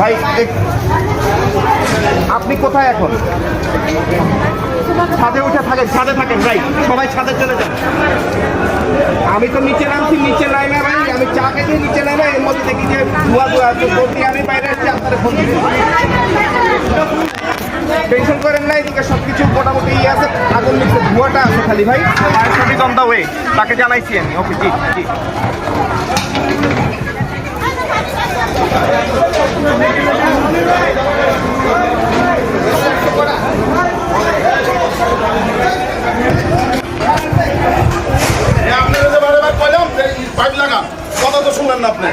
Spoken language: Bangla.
ভাই আপনি কোথায় এখন? ছাদে উঠে থাকেন, ছাদে থাকেন, ভাই। সবাই ছাদে চলে যান। আমি তো নিচে নামছি, নিচে নাই না ভাই। আমি চা খেতে নিচে নাই না এর মধ্যে দেখি যে ধোয়া ধোয়া তো বলতে আমি বাইরে আসছি আপনারা ফোন টেনশন করেন না, এদিকে সব কিছু মোটামুটি ইয়ে আছে। আগুন নিচে, ধোয়াটা আছে খালি, ভাই। মায়ের সঠিক অন দা ওয়ে তাকে জানাইছি আমি। ওকে জি জি। লাগান কথা তো শুনলেন না আপনি।